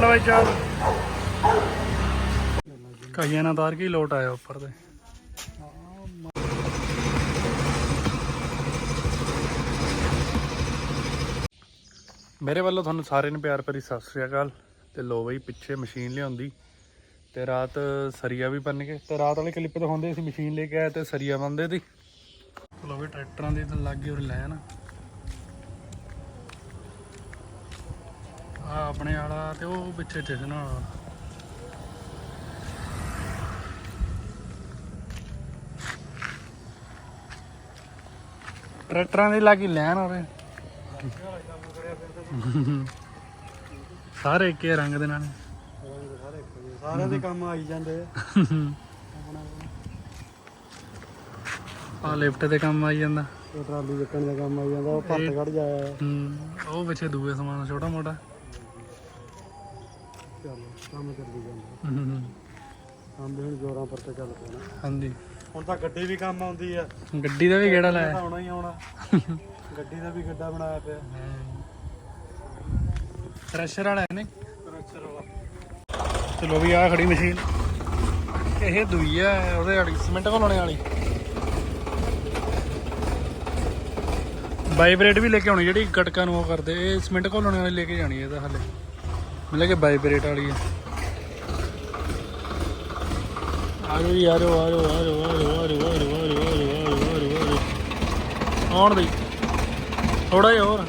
ਚੱਲ ਬਾਈ ਚੱਲ ਕਈਆਂ ਨਾਲ ਤਾਰ ਕੇ ਲੋਟ ਆਇਆ ਉੱਪਰ ਤੇ। ਮੇਰੇ ਵੱਲੋਂ ਤੁਹਾਨੂੰ ਸਾਰਿਆਂ ਨੂੰ ਪਿਆਰ ਭਰੀ ਸਤਿ ਸ੍ਰੀ ਅਕਾਲ। ਤੇ ਲੋ ਬਈ, ਪਿੱਛੇ ਮਸ਼ੀਨ ਲਿਆਉਂਦੀ। ਤੇ ਰਾਤ ਸਰੀਆ ਵੀ ਬੰਨ ਕੇ ਤੇ ਰਾਤ ਵਾਲੇ ਕਲਿੱਪ ਦਿਖਾਉਂਦੇ ਸੀ, ਮਸ਼ੀਨ ਲੈ ਕੇ ਆਏ ਤੇ ਸਰੀਆ ਬੰਨਦੇ ਸੀ। ਲੋ ਵੀ ਟਰੈਕਟਰਾਂ ਦੀ ਤਾਂ ਲੱਗ ਗਈ ਲੈਣ। ਆ ਆਪਣੇ ਵਾਲਾ ਤੇ ਉਹ ਪਿੱਛੇ ਟੇਸ਼ਨ ਵਾਲਾ ਟਰੈਕਟਰਾਂ ਦੀ ਲੱਗੀ ਲੈਣ ਉਰੇ ਸਾਰੇ ਇੱਕੇ ਰੰਗ ਦੇ ਨਾਲ। ਸਾਰਿਆਂ ਦੇ ਕੰਮ ਆਈ ਜਾਂਦੇ ਆ। ਲਿਫਟ ਦੇ ਕੰਮ ਆਈ ਜਾਂਦਾ। ਉਹ ਟਰਾਲੀ ਚੱਕਣ ਦਾ ਕੰਮ ਆਈ ਜਾਂਦਾ ਉਹ ਭੱਤ ਕੱਢ ਜਾਇਆ। ਹੂੰ ਉਹ ਪਿੱਛੇ ਦੂਏ ਸਮਾਨ ਛੋਟਾ ਮੋਟਾ। ਕੰਮ ਚੱਲੀ ਜਾਂਦਾ। ਹੂੰ ਕੰਮ ਵੀ ਹੁਣ ਜੋਰਾਂ ਪਰ ਤੇ ਚੱਲ ਪੈਣਾ। ਹਾਂਜੀ। ਹੁਣ ਤਾਂ ਗੱਡੀ ਵੀ ਕੰਮ ਆਉਂਦੀ ਆ। ਗੱਡੀ ਦਾ ਵੀ ਕਿਹੜਾ ਤਾਂ ਲਾਇਆ। ਆਉਣਾ ਹੀ ਆਉਣਾ। ਗੱਡੀ ਦਾ ਵੀ ਗੱਡਾ ਬਣਾਇਆ ਪਿਆ। ਥ੍ਰੈਸ਼ਰ ਵਾਲਾ ਹੈ ਨੇ ਕਰੈਕਟਰ ਵਾਲਾ। ਚਲੋ ਵੀ ਆ ਖੜੀ ਮਸ਼ੀਨ। ਇਹ ਦੂਈ ਆ ਉਹਦੇ ਵਾਲੀ ਸਿਮੈਂਟ ਘੋਲਣੇ ਵਾਲੀ। ਵਾਈਬ੍ਰੇਟ ਵੀ ਲੈ ਕੇ ਆਉਣੀ ਜਿਹੜੀ ਗਟਕਾਂ ਨੂੰ ਉਹ ਕਰਦੇ। ਇਹ ਸਿਮੈਂਟ ਘੋਲਣੇ ਵਾਲੀ ਲੈ ਕੇ ਜਾਣੀ ਇਹਦਾ ਹਲੇ। ਮਿਲੇ ਕਿ ਵਾਈਬ੍ਰੇਟ ਵਾਲੀ ਆ। ਆ ਜਾਓ ਜੀ ਆ ਜਾਓ ਆ ਜਾਓ ਆ ਜਾਓ ਆ ਜਾਓ ਆ ਜਾਓ ਆ ਜਾਓ ਆ ਜਾਓ ਆ ਜਾਓ ਆ ਜਾਓ ਆ ਜਾਓ ਆਉਣ ਦੇ ਥੋੜਾ ਜਿਹਾ ਹੋਰ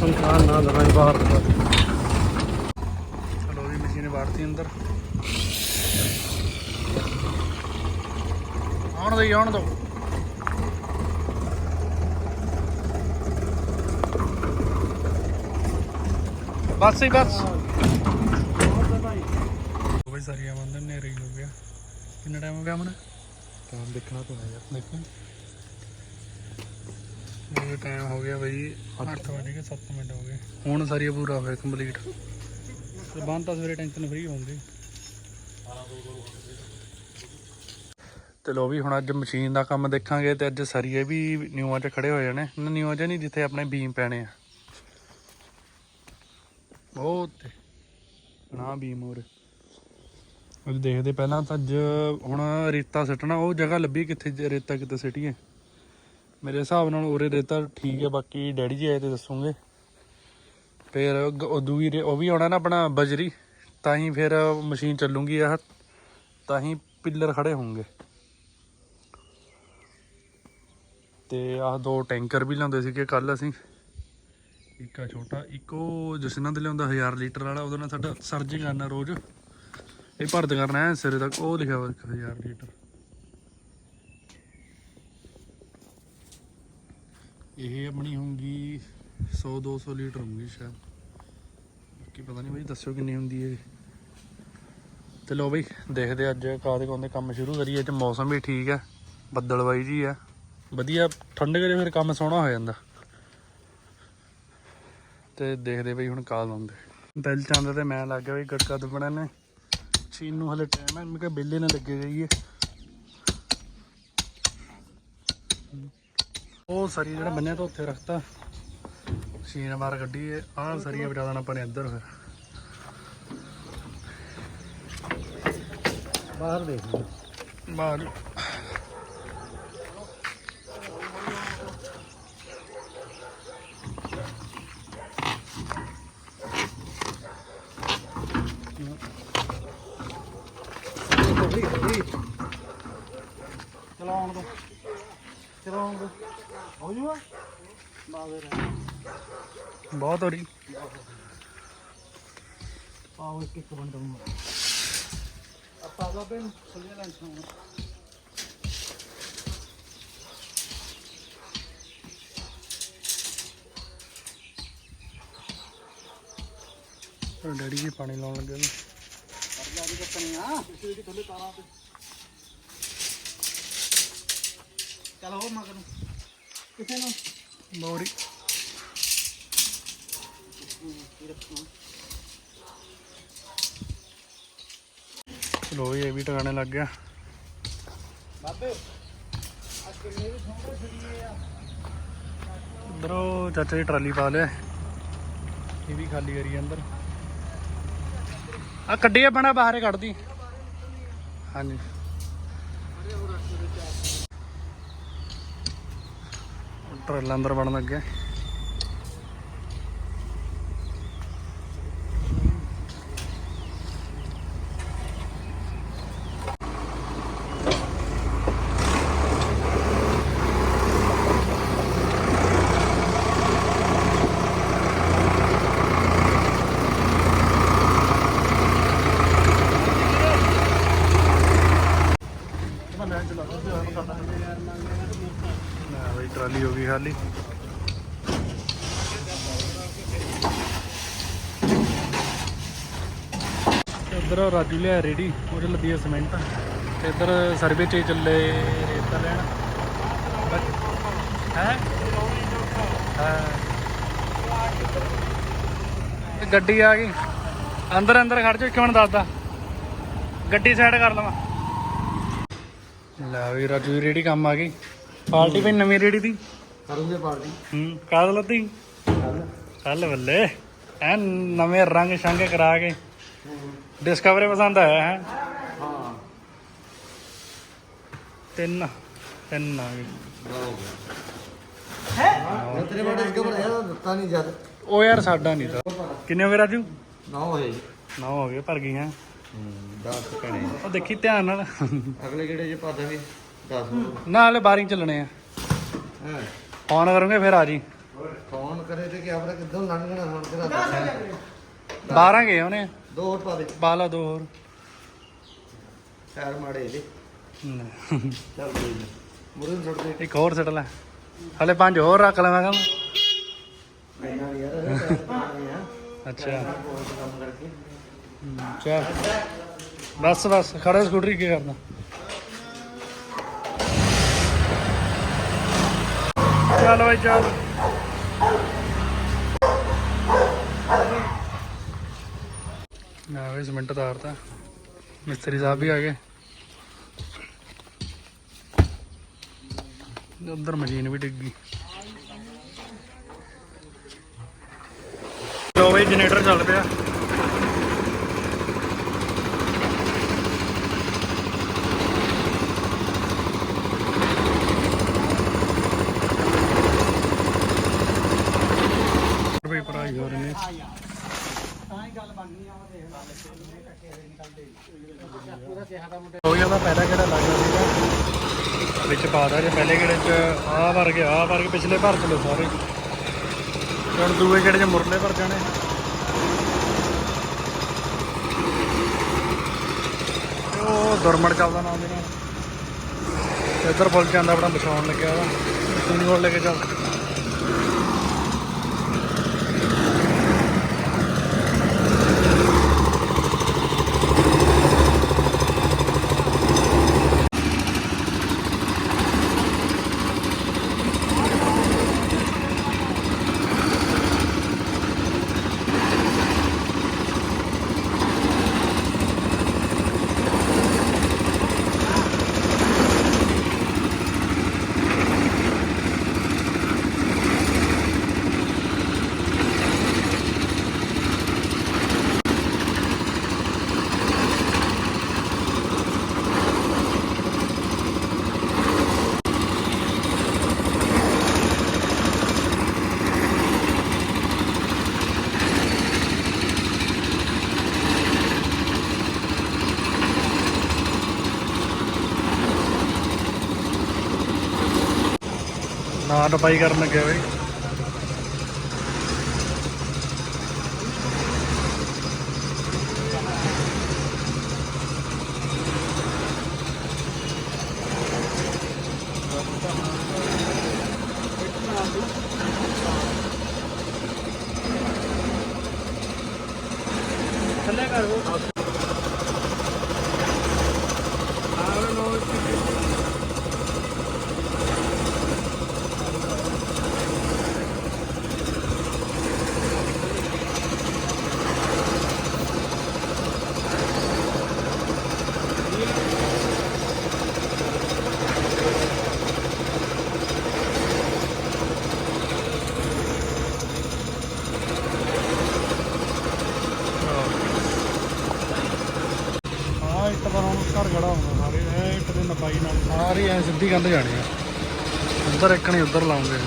ਸੰਖਾਨ ਨਾ ਲਗਾਈ ਬਾਹਰ ਦਾ ਚਲੋ ਵੀ ਮਸ਼ੀਨ ਵਾੜਤੀ ਅੰਦਰ ਆਉਣ ਦੇ ਆਉਣ ਦੋ ਬਸ ਹੀ ਬਸ। ਬਈ ਸਾਰੀਆਂ ਬੰਦ ਨੇਰੇ ਹੋ ਗਿਆ। ਕਿੰਨਾ ਟਾਈਮ ਹੋ ਗਿਆ ਮਨ ਕੰਮ ਦੇਖਣਾ ਪੈਣਾ ਯਾਰ। ਦੇਖੋ। ਇਹ ਟਾਈਮ ਹੋ ਗਿਆ ਬਈ 8 ਵਜੇ ਕੇ 7 ਮਿੰਟ ਹੋ ਗਏ। ਹੁਣ ਸਾਰੀਆਂ ਪੂਰਾ ਹੋਇਆ ਕੰਪਲੀਟ ਤੇ ਬੰਦ ਤਾਂ ਸਵੇਰੇ ਟੈਨਸ਼ਨ ਫ੍ਰੀ ਹੋਣਗੇ ਤੇ ਲੋ ਵੀ ਹੁਣ ਅੱਜ ਮਸ਼ੀਨ ਦਾ ਕੰਮ ਦੇਖਾਂਗੇ ਤੇ ਅੱਜ ਸਰੀਏ ਵੀ ਨਿਊਆਂ 'ਚ ਖੜੇ ਹੋ ਜਾਣੇ। ਇਹਨਾਂ ਨਿਊਆਂ 'ਚ ਨਹੀਂ ਜਿੱਥੇ ਆਪਣੇ ਬੀਮ ਪੈਣੇ ਆ। ਉਹ ਤੇ ਨਾ ਬੀਮ ਹੋਰ। ਉਹ ਦੇਖਦੇ ਪਹਿਲਾਂ ਤਾਂ ਅੱਜ ਹੁਣ ਰੇਤਾ ਸੱਟਣਾ, ਉਹ ਜਗ੍ਹਾ ਲੱਭੀ ਕਿੱਥੇ ਰੇਤਾ ਕਿੱਥੇ ਸਿੱਟੀਏ। ਮੇਰੇ ਹਿਸਾਬ ਨਾਲ ਉਰੇ ਰੇਤਾ ਠੀਕ ਹੈ, ਬਾਕੀ ਡੈਡੀ ਜੀ ਆਏ ਤੇ ਦੱਸੂਗੇ। ਫਿਰ ਗ- ਉਹ ਰੇ- ਉਹ ਵੀ ਆਉਣਾ ਨਾ ਆਪਣਾ ਬਜਰੀ, ਤਾਂ ਹੀ ਫਿਰ ਮਸ਼ੀਨ ਚੱਲੂਗੀ ਆਹ, ਤਾਂ ਹੀ ਪਿੱਲਰ ਖੜੇ ਹੋਣਗੇ। ਤੇ ਆਹ ਦੋ ਟੈਂਕਰ ਵੀ ਲਿਆਉਂਦੇ ਸੀਗੇ ਕੱਲ ਅਸੀਂ। ਇੱਕ ਆ ਛੋਟਾ, ਇੱਕ ਉਹ ਜਸਨਾਂ ਦੇ ਲਿਆਉਂਦਾ 1000 ਲੀਟਰ ਵਾਲਾ, ਉਹਦੇ ਨਾਲ ਸਾਡਾ ਸਰਜ ਕਰਨਾ ਰੋਜ਼। ਇਹ ਭਰਦ ਕਰਨਾ ਹੈ, ਸਿਰੇ ਤੱਕ, ਉਹ ਲਿਖਿਆ ਹੋਇਆ 1000 ਲੀਟਰ। ਇਹ ਆਪਣੀ ਹੋਊਗੀ 100 200 ਲੀਟਰ ਹੋਊਗੀ ਸ਼ਾਇਦ। ਬਾਕੀ ਪਤਾ ਨਹੀਂ ਬਈ, ਦੱਸਿਓ ਕਿੰਨੀ ਹੁੰਦੀ ਹੈ ਤੇ ਲੋ ਬਈ, ਦੇਖਦੇ ਅੱਜ ਕਾਦੇ ਕੋਂਦੇ ਕੰਮ ਸ਼ੁਰੂ ਕਰੀਏ ਅੱਜ ਮੌਸਮ ਵੀ ਠੀਕ ਹੈ, ਬੱਦਲਵਾਈ ਜੀ ਹੈ। ਵਧੀਆ, ਠੰਡ ਕਰੇ ਫਿਰ ਕੰਮ ਸੋਹਣਾ ਹੋ ਜਾਂਦਾ। ਤੇ ਦੇਖਦੇ ਬਈ ਹੁਣ ਕਾਲ ਆਉਂਦੇ। ਦਿਲ ਚਾਹੁੰਦਾ ਤੇ ਮੈਂ ਲੱਗ ਗਿਆ ਬਈ ਗੜਕਾ ਦੁਬਣਾ ਨੇ। ਚੀਨ ਨੂੰ ਹਲੇ ਟਾਈਮ ਹੈ ਮੈਂ ਕਿਹਾ ਬਿੱਲੇ ਨਾ ਲੱਗੇ ਜਾਈਏ। ਉਹ ਸਰੀ ਜਿਹੜਾ ਬੰਨਿਆ ਤਾਂ ਉੱਥੇ ਰੱਖਤਾ। ਸੀਨ ਮਾਰ ਗੱਡੀ ਆਹ ਸਰੀਆ ਬਚਾ ਦੇਣਾ ਆਪਾਂ ਨੇ ਇੱਧਰ ਫਿਰ। ਬਾਹਰ ਦੇਖ ਬਾਹਰ ਚਲਾਉਣ ਦੋ ਚਲਾਉਣ ਦੋ ਹੋ ਜੂਗਾ ਬਾਹਰ ਬਹੁਤ ਹੋ ਰਹੀ। ਆਓ ਇੱਕ ਇੱਕ ਬੰਦ ਨੂੰ ਆਪਾਂ ਦਾ ਬੈਨ ਡੈਡੀ ਜੀ ਪਾਣੀ ਲਾਉਣ ਲੱਗੇ ਨੇ। ਅਰਜਾ ਦੀ ਕੱਟਣੀ ਆ। ਕਿਸੇ ਦੀ ਥੱਲੇ ਤਾਰਾਂ ਤੇ। ਚਲ ਹੋ ਮਗਰ ਨੂੰ। ਕਿਸੇ ਨੂੰ। ਬੋਰੀ ਚਲੋ ਇਹ ਵੀ ਟਿਕਾਣੇ ਲੱਗ ਗਿਆ। ਬਾਬੇ ਆ ਕਿੰਨੇ ਵੀ ਛੋਟੇ ਛੜੀਏ ਆ। ਉਧਰੋਂ ਚਾਚਾ ਜੀ ਟਰਾਲੀ ਪਾ ਲਿਆ। ਇਹ ਵੀ ਖਾਲੀ ਕਰੀ ਅੰਦਰ। ਆ ਕੱਢੀ ਆ ਬਣਾ ਬਾਹਰੇ ਕੱਢਦੀ। ਹਾਂਜੀ। ਟਰਾਲਾ ਅੰਦਰ ਬਣਨ ਲੱਗਿਆ ਲੈ ਬਈ ਟਰਾਲੀ ਇੱਧਰ ਰਾਜੂ ਲਿਆ ਰੇੜੀ ਉਹਦੇ ਲੱਦੀ ਹੈ ਸੀਮੈਂਟ ਤੇ ਇੱਧਰ ਸਰਵੇ 'ਚ ਚੱਲੇ ਰੇਤਾ ਲੈਣ। ਹੈ? ਹਾਂ। ਗੱਡੀ ਆ ਗਈ। ਅੰਦਰ ਅੰਦਰ ਖੜ ਜਾ ਇੱਕ ਮਿੰਟ ਦੱਸਦਾ। ਗੱਡੀ ਸਾਈਡ ਕਰ ਲਵਾਂ। ਲੈ ਵੀ ਰਾਜੂ ਦੀ ਰੇੜੀ ਕੰਮ ਆ ਗਈ। ਪਾਰਟੀ ਵੀ ਨਵੀਂ ਰੇੜੀ ਦੀ। ਕਰੂੰਗੇ ਪਾਰਟੀ। ਹੂੰ ਕਾਦ ਲੱਦੀ ਕੱਲ ਬੱਲੇ। ਐ ਨਵੇਂ ਰੰਗ ਸ਼ੰਗ ਕਰਾ ਕੇ। ਡਿਸਕਵਰੀ ਪਸੰਦ ਆਇਆ ਹੈ? ਹਾਂ। ਤਿੰਨ ਤਿੰਨ ਆ ਗਏ। ਹੈ ਤੇਰੇ ਇਸ ਕਬਰ ਹੈ ਦਿੱਤਾ ਨਹੀਂ ਜਦ। ਉਹ ਯਾਰ ਸਾਡਾ ਨਹੀਂ ਤਾਂ। ਕਿੰਨੇ ਹੋ ਗਏ ਰਾਜੂ? ਨਾ ਹੋਏ ਨੌ ਹੋ ਗਏ ਭਰ ਗਈਆਂ ਹੂੰ? 10 ਕਣੇ ਉਹ ਦੇਖੀ ਧਿਆਨ ਨਾਲ। ਅਗਲੇ ਕਿਹੜੇ ਚ ਪਾ ਦਾਂਗੇ 10 ਨਾ ਹਲੇ ਬਾਰਿੰਗ ਚੱਲਣੇ ਆ। ਹੈ। ਫੋਨ ਕਰੂੰਗੇ ਫਿਰ ਆ ਜੀ। ਫੋਨ ਕਰੇ ਤੇ ਕਿ ਆਪਣਾ ਕਿੱਦੋਂ ਲੰਘ ਜਾਣਾ ਹੁਣ ਤੇਰਾ ਦੱਸ। 12 ਗਏ ਉਹਨੇ। ਦੋ ਹੋਰ ਪਾ ਦੇ। ਪਾ ਲਾ ਦੋ ਹੋਰ। ਟਾਇਰ ਮਾੜੇ ਇਹਦੇ ਹਮ। ਚੱਲ ਕੋਈ ਨਹੀਂ ਮੁਰਨ ਛੱਡ ਦੇ। ਇੱਕ ਹੋਰ ਸਿੱਟ ਲੈ। ਹਲੇ ਪੰਜ ਹੋਰ ਰੱਖ ਲੈ ਮੈਂ ਕਹਿੰਦਾ ਇੰਨਾ ਨੀ ਯਾਰ ਟਾਇਰ ਪਾਣੇ ਆ। ਅੱਛਾ। ਹੋਰ ਕੰਮ ਕਰਕੇ ਹਮ, ਚੱਲ। ਬਸ ਬਸ। ਖੜਾ ਸਕੂਟਰੀ ਕੀ ਕਰਨਾ? ਚੱਲ ਬਾਈ ਚੱਲ ਆ ਵੇ ਸਿਮੈਂਟ ਤਾਰਤਾ ਮਿਸਤਰੀ ਸਾਹਿਬ ਵੀ ਆ ਗਏ। ਉਧਰ ਮਸ਼ੀਨ ਵੀ ਡਿੱਗ ਗਈ। ਲੋ ਬਈ, ਜਨਰੇਟਰ ਚੱਲ ਪਿਆ। ਰੁਪਏ ਨੇ। ਹੋ ਗਿਆ ਤਾਂ ਪਹਿਲਾ ਕਿਹੜਾ ਲੱਗਦਾ ਸੀਗਾ? ਵਿੱਚ ਪਾਦਾ ਜੇ ਪਹਿਲੇ ਕਿਹੜੇ ਚ, ਆਹ ਭਰ ਗਿਆ ਆਹ ਪਿਛਲੇ ਭਰ ਚਲੇ ਸਾਰੇ। ਹੁਣ ਦੂਏ ਕਿਹੜੇ ਚ, ਮੁਰਲੇ ਭਰ ਜਾਣੇ। ਉਹ ਦੁਰਮੜ ਚੱਲਦਾ ਨਾਲ ਦੇ ਨਾਲ ਇੱਧਰ ਫੁੱਲ ਜਾਂਦਾ ਆਪਣਾ ਵਿਛਾਉਣ ਲੱਗਿਆ ਉਹਦਾ। ਕੋਲ ਲੈ ਕੇ ਚੱਲ। ਹਾਂ ਟਪਾਈ ਕਰਨ ਲੱਗਿਆ ਬਈ ਥੱਲੇ ਕਰ ਉਹ ਘਰ ਖੜਾ ਹੁੰਦਾ ਸਾਰੇ ਐ ਇੱਕ ਦੇ ਨਪਾਈ ਨਾਲ ਸਾਰੀ ਐ ਸਿੱਧੀ ਕੰਧ ਜਾਣੀ ਆ। ਉੱਧਰ ਇੱਕ ਨਹੀਂ ਉੱਧਰ ਲਾਉਂਗੇ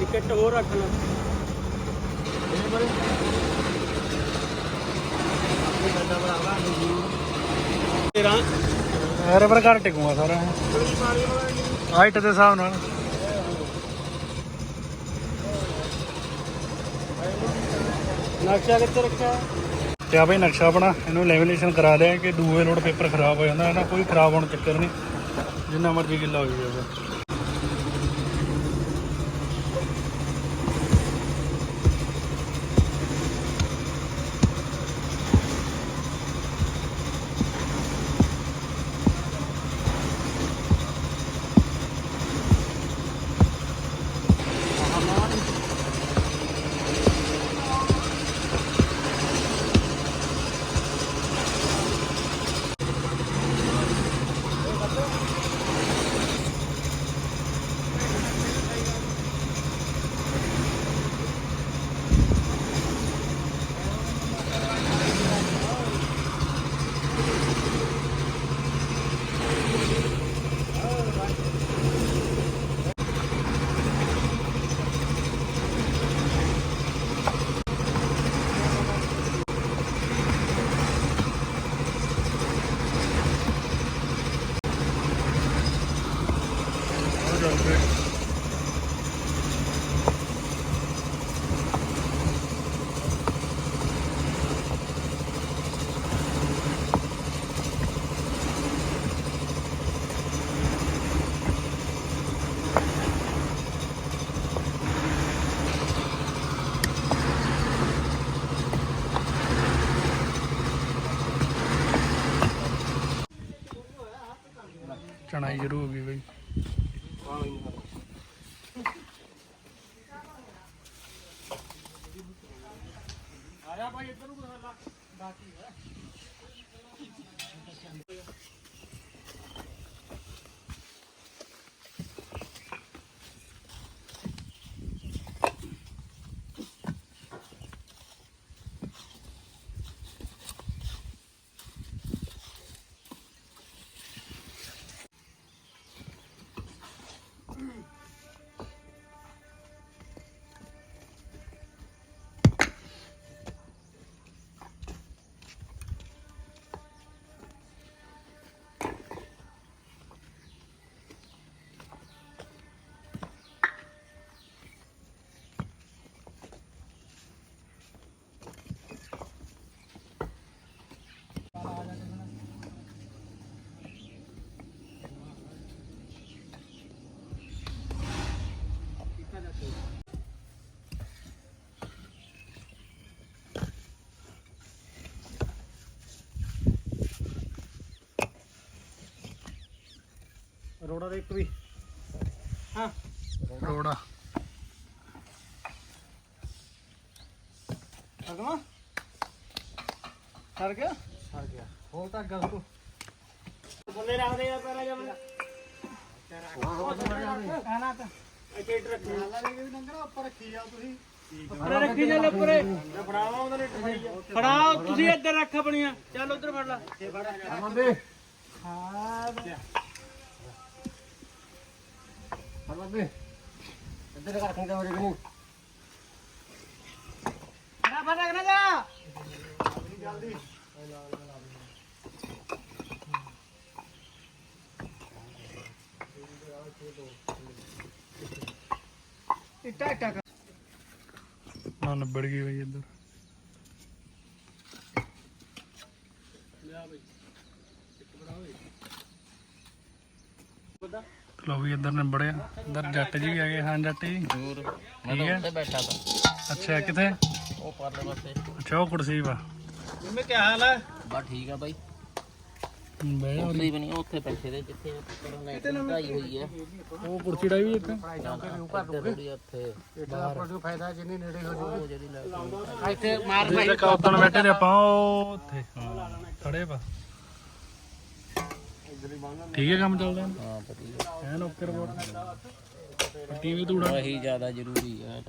ਟਿਕਟ ਹੋਰ ਰੱਖ ਲਓ। ਤੇਰਾ ਐਰੇ ਪਰ ਘਰ ਟਿਕੂਗਾ ਸਾਰਾ। ਹਾਈਟ ਦੇ ਹਿਸਾਬ ਨਾਲ। ਨਕਸ਼ਾ ਕਿੱਥੇ ਰੱਖਿਆ? ਤੇ ਆ ਬਈ ਨਕਸ਼ਾ ਆਪਣਾ ਇਹਨੂੰ ਲੈਮੀਨੇਸ਼ਨ ਕਰਾ ਲਿਆ ਕਿ ਦੂਏ ਲੋਡ ਪੇਪਰ ਖਰਾਬ ਹੋ ਜਾਂਦਾ ਇਹਦਾ ਕੋਈ ਖਰਾਬ ਹੋਣ ਚੱਕਰ ਨਹੀਂ। ਜਿੰਨਾ ਮਰਜ਼ੀ ਗਿੱਲਾ ਹੋ ਜਾਵੇ। Дякую. ਆਇਆ ਭਾਈ ਇੱਧਰ ਨੂੰ ਕੋਈ ਹੱਲਾ ਬਾਕੀ ਹੈ। ਰੋੜਾ ਦੇ ਇੱਕ ਵੀ। ਹਾਂ। ਰੋੜਾ ਅਗਮਾ ਸਰ ਗਿਆ? ਸਰ ਗਿਆ। ਹੋਰ ਤਾਂ ਗੱਲ ਕੋ ਬੰਦੇ ਰੱਖਦੇ ਆ ਪਹਿਲਾਂ ਜਮਨ ਖਾਣਾ ਤਾਂ। ਇੱਥੇ ਇੱਟ ਰੱਖੀ ਹਾਲਾ ਲੈ ਕੇ ਵੀ ਨੰਗਰਾ ਉੱਪਰ ਰੱਖੀ ਆ ਤੁਸੀਂ। ਉੱਪਰ ਰੱਖੀ ਚੱਲ ਉੱਪਰ। ਫੜਾਵਾ ਉਹਦਾ ਨੇ ਫੜੀ ਆ। ਫੜਾ ਤੁਸੀਂ ਇੱਧਰ ਰੱਖ ਆਪਣੀਆਂ। ਚੱਲ ਉੱਧਰ ਫੜ ਲੈ। ਹਾਂ। ਬੰਦੇ ਇੱਧਰ ਕਰ ਖੰਗਾ ਹੋ ਰਹੀ ਨਾ ਫੜ ਰੱਖਣਾ ਜਾ। ਜਲਦੀ ਇੱਟਾ ਇੱਟਾ ਕਰ। ਨਾ, ਨਿਬੜ ਗਈ ਬਈ ਇੱਧਰ। ਲੋ ਵੀ ਇੱਧਰ ਨਿਬੜਿਆ। ਇੱਧਰ ਜੱਟ ਜੀ ਵੀ ਆ ਗਏ ਹਾਂ ਜੱਟ ਜੀ। ਹੋਰ ਠੀਕ ਹੈ। ਉੱਤੇ ਬੈਠਾ ਤਾ। ਅੱਛਾ ਕਿੱਥੇ? ਉਹ ਪਰਲੇ ਪਾਸੇ। ਅੱਛਾ ਉਹ ਕੁਰਸੀ ਵਾ। ਜਿਵੇਂ ਕੀ ਹਾਲ ਹੈ ਬਾ ਠੀਕ ਆ ਬਾਈ। ਜਾ ਉੱਥੇ ਹੀ ਬਣੀ ਉੱਥੇ ਬੈਠੇ ਦੇ ਜਿੱਥੇ ਪਰਾਂ ਢਾਈ ਹੋਈ ਹੈ ਉਹ ਕੁਰਸੀ ਡਾਈ ਵੀ ਇੱਥੇ ਇੱਥੇ ਮਾਰ ਜਿਹੜੇ ਕੌਤਨ ਬੈਠੇ ਨੇ ਆਪਾਂ ਉੱਥੇ। ਖੜੇ ਪਾ ਠੀਕ ਹੈ ਕੰਮ ਚੱਲਦਾ? ਹਾਂ ਵਧੀਆ। ਐਨ ਓਕੇ ਰਿਪੋਰਟ ਟੀਵੀ ਤੂੜਾ ਇਹੀ ਜ਼ਿਆਦਾ ਜ਼ਰੂਰੀ ਹੈ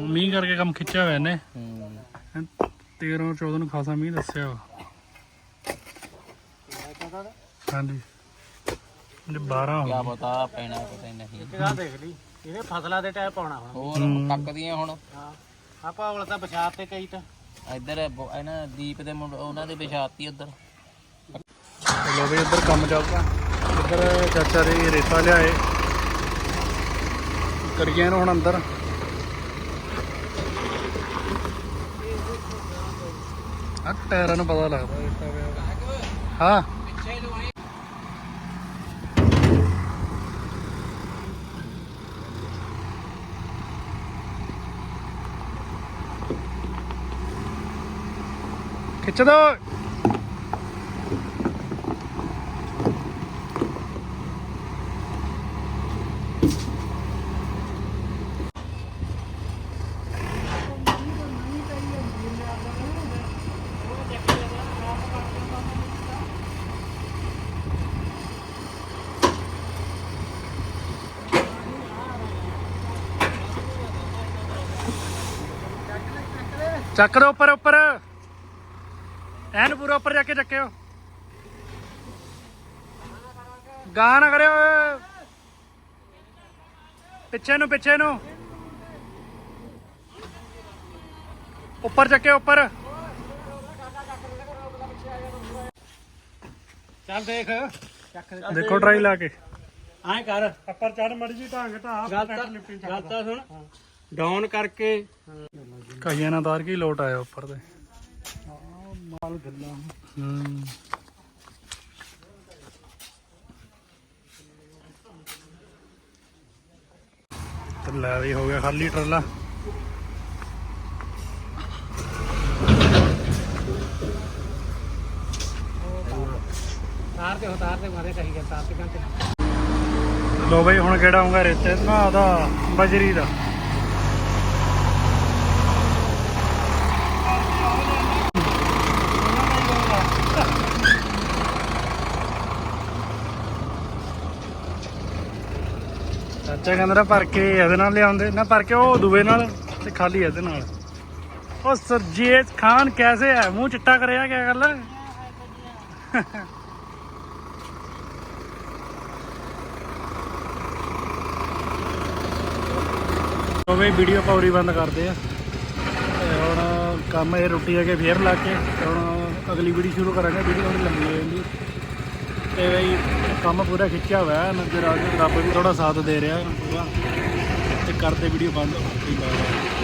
ਮੀਂਹ ਕਰਕੇ ਕੰਮ ਖਿੱਚਿਆ ਹੋਇਆ ਨੇ ਹੂੰ। 13 14 ਨੂੰ ਖਾਸਾ ਮੀਂਹ ਦੱਸਿਆ ਵਾ। ਹਾਂਜੀ। ਜੇ 12 ਹੋ ਕਿਆ ਪਤਾ ਪੈਣਾ ਪਤਾ ਨਹੀਂ। ਜਗ੍ਹਾ ਦੇਖ ਲਈ ਇਹਨੇ ਫਸਲਾਂ ਦੇ ਟਾਈਮ ਪਾਉਣਾ ਹੁਣ ਹੋਰ ਪੱਕਦੀਆਂ ਹੁਣ। ਹਾਂ ਆਪਾਂ ਔਲ ਤਾਂ ਬਚਾਤ ਤੇ ਕਈ ਤਾਂ। ਇੱਧਰ ਬ- ਇਹਨਾਂ ਦੀਪ ਦੇ ਮੁੰਡੇ ਉਹਨਾਂ ਦੇ ਵਿਛਾਤੀ ਉੱਧਰ। ਲੋ ਵੀ ਇੱਧਰ ਕੰਮ ਚੱਲਦਾ ਇੱਧਰ ਚਾਚਾ ਦੇ ਰੇਤਾ ਲਿਆਏ। ਕਰੀਏ ਇਹਨੂੰ ਹੁਣ ਅੰਦਰ। ਆ ਟਾਇਰਾਂ ਨੂੰ ਪਤਾ ਲੱਗਦਾ। ਰੇਤਾ ਪਿਆ ਹਾਂ। ਖਿੱਚ ਦੋ। ਚੱਕ ਦੋ ਉੱਪਰ ਉੱਪਰ। ਐਨ ਪੂਰਾ ਉੱਪਰ ਜਾ ਕੇ ਚੱਕਿਓ। ਗਾਹ ਨਾ ਕਰਿਓ। ਪਿੱਛੇ ਨੂੰ ਪਿੱਛੇ ਨੂੰ। ਉੱਪਰ ਚੱਕਿਓ ਉੱਪਰ। ਚੱਲ ਦੇਖ। ਚੱਕ ਦੇਖੋ ਟਰਾਈ ਲਾ ਕੇ। ਐਂ ਕਰ। ਉੱਪਰ ਚੜ ਮੜੀ ਜੀ ਢਾਂਗ ਢਾ ਗੱਲ ਤਾਂ ਗੱਲ ਤਾਂ ਸੁਣ। ਡਾਊਨ ਕਰਕੇ। ਕਹੀਆਂ ਨਾ ਤਾਰ ਕੀ ਲੋਟ ਆਇਆ ਉੱਪਰ ਤੇ। ਮਾਲ ਗੱਲਾਂ ਹੂੰ। ਤੇ ਲੈ ਵੀ ਹੋ ਗਿਆ ਖਾਲੀ ਟਰਾਲਾ। ਤਾਰ ਤੇ ਹੋ ਤਾਰ ਤੇ ਮਾਰੇ ਕਹੀ ਗਿਆ ਤਾਰ ਤੇ ਕੰਤੇ ਲੋ ਬਈ ਹੁਣ ਕਿਹੜਾ ਆਉਂਗਾ ਰੇਤੇ? ਨਾ ਉਹਦਾ ਬਜਰੀ ਦਾ। ਚਾਚਾ ਕਹਿੰਦਾ ਨਾ ਭਰ ਕੇ ਇਹਦੇ ਨਾਲ ਲਿਆਉਂਦੇ। ਨਾ ਭਰ ਕੇ ਉਹ ਦੂਏ ਨਾਲ ਤੇ ਖਾਲੀ ਇਹਦੇ ਨਾਲ। ਉਹ ਸਰਜੀਤ ਖਾਨ ਕੈਸੇ ਹੈ? ਮੂੰਹ ਚਿੱਟਾ ਕਰਿਆ ਕਿਆ ਗੱਲ ਹੈ? ਉਹ ਵੀ ਵੀਡੀਓ ਪੌਰੀ ਬੰਦ ਕਰਦੇ ਆ। ਤੇ ਹੁਣ ਕੰਮ ਇਹ ਰੋਟੀ ਆ ਕੇ ਫੇਰ ਲਾ ਕੇ ਹੁਣ ਅਗਲੀ ਵੀਡੀਓ ਸ਼ੁਰੂ ਕਰਾਂਗੇ, ਵੀਡੀਓ ਥੋੜੀ ਲੰਬੀ ਹੋ ਜਾਂਦੀ ਤੇ ਬਈ ਕੰਮ ਪੂਰਾ ਖਿੱਚਿਆ ਹੋਇਆ ਹੈ। ਨਜ਼ਰ ਆ ਗਿਆ ਰੱਬ ਵੀ ਥੋੜਾ ਸਾਥ ਦੇ ਰਿਹਾ ਹੈ। ਪੂਰਾ ਤੇ ਕਰਦੇ ਵੀਡੀਓ ਬੰਦ। ਠੀਕ ਆ